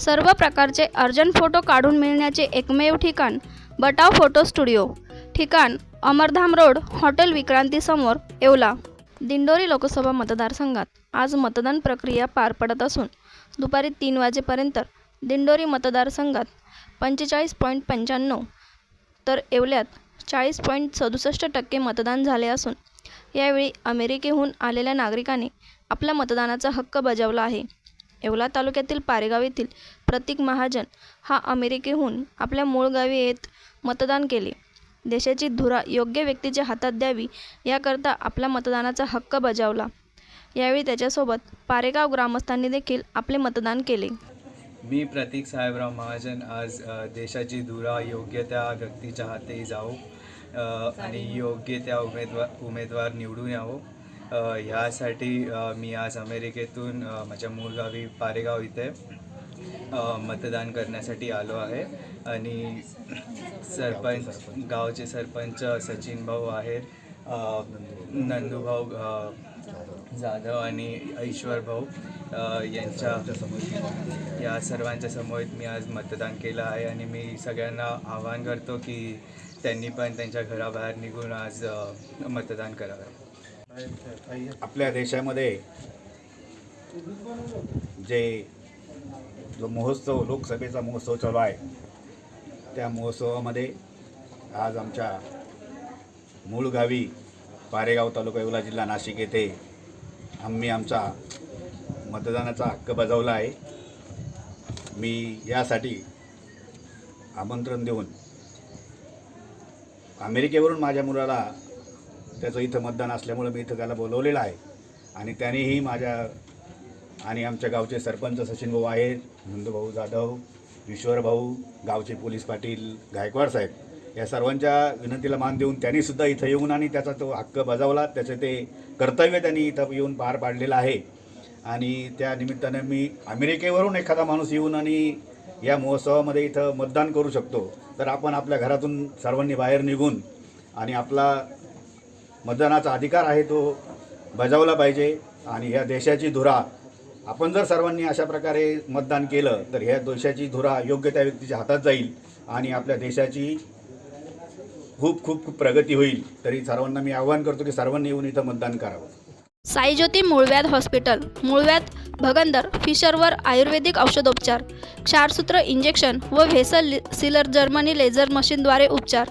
सर्व प्रकारचे urgent photo काढून मिळण्याचे एकमेव ठिकाण बटाव फोटो स्टुडिओ. ठिकाण अमरधाम रोड हॉटेल विक्रांतीसमोर येवला. दिंडोरी लोकसभा मतदारसंघात आज मतदान प्रक्रिया पार पडत असून दुपारी तीन वाजेपर्यंत दिंडोरी मतदारसंघात पंचेचाळीस पॉईंट पंच्याण्णव तर येवल्यात चाळीस पॉईंट सदुसष्ट टक्के मतदान झाले असून यावेळी अमेरिकेहून आलेल्या नागरिकांनी आपला मतदानाचा हक्क बजावला आहे. येवला तालुक्यातील पारेगाव येथील प्रतीक महाजन हा अमेरिकेहून आपल्या मूळ गावी येत मतदान केले. देशाची धुरा योग्य व्यक्तीच्या हातात द्यावी याकरता आपला मतदानाचा हक्क बजावला. यावेळी त्याच्यासोबत पारेगाव ग्रामस्थांनी देखील आपले मतदान केले. मी प्रतीक साहेबराव महाजन आज देशाची धुरा योग्य त्या व्यक्तीच्या हाती जाऊ आणि योग्य त्या उमेदवार उमेदवार निवडून यावं. ह्यासाठी मी आज अमेरिकेतून माझ्या मूळ गावी पारेगाव इथे मतदान करण्यासाठी आलो आहे. आणि सरपंच गावचे सरपंच सचिन भाऊ आहेत नंदूभाऊ जाधव आणि ईश्वर भाऊ अ, यांच्या या सर्वांच्या समोर मी आज मतदान केलं आहे. आणि मी सगळ्यांना आवाहन करतो की त्यांनी पण त्यांच्या घराबाहेर निघून आज मतदान करावं. आपल्या देशामध्ये जे जो महोत्सव लोकसभेचा महोत्सव चालू आहे त्या महोत्सवामध्ये आज आमच्या मूळ गावी पारेगाव तालुका येवला जिल्हा नाशिक येथे आम्ही आमचा मतदानाचा हक्क बजावला आहे. मी यासाठी आमंत्रण देऊन अमेरिकेवरून माझ्या मुलाला त्याचं इथं मतदान असल्यामुळं मी इथं त्याला बोलवलेलं आहे. आणि त्यानेही माझ्या आणि आमच्या गावचे सरपंच सचिन भाऊ आहेत नंदभाऊ जाधव ईश्वर भाऊ गावचे पोलीस पाटील गायकवाड साहेब या सर्वांच्या विनंतीला मान देऊन त्यांनीसुद्धा इथं येऊन आणि त्याचा तो हक्क बजावला त्याचं ते कर्तव्य त्यांनी इथं येऊन पार पाडलेलं आहे. आणि त्या निमित्तानं मी अमेरिकेवरून एखादा माणूस येऊन आणि या महोत्सवामध्ये इथं मतदान करू शकतो. तर आपण आपल्या घरातून सर्वांनी बाहेर निघून आणि आपला मतदानाचा अधिकार आहे तो बजावला पाहिजे आणि ह्या देशाची धुरा. आपण जर सर्वांनी अशा प्रकारे मतदान केलं तर ह्या देशाची धुरा योग्य त्या व्यक्तीच्या हातात जाईल आणि आपल्या देशाची खूप खूप खूप प्रगती होईल. तरी सर्वांना मी आवाहन करतो की सर्वांनी येऊन इथं मतदान करावं. साईज्योती मूळव्याध हॉस्पिटल. मूळव्याध भगंदर फिशरवर आयुर्वेदिक औषधोपचार. क्षारसूत्र इंजेक्शन व व्हेसल सिलर जर्मनी लेझर मशीनद्वारे उपचार.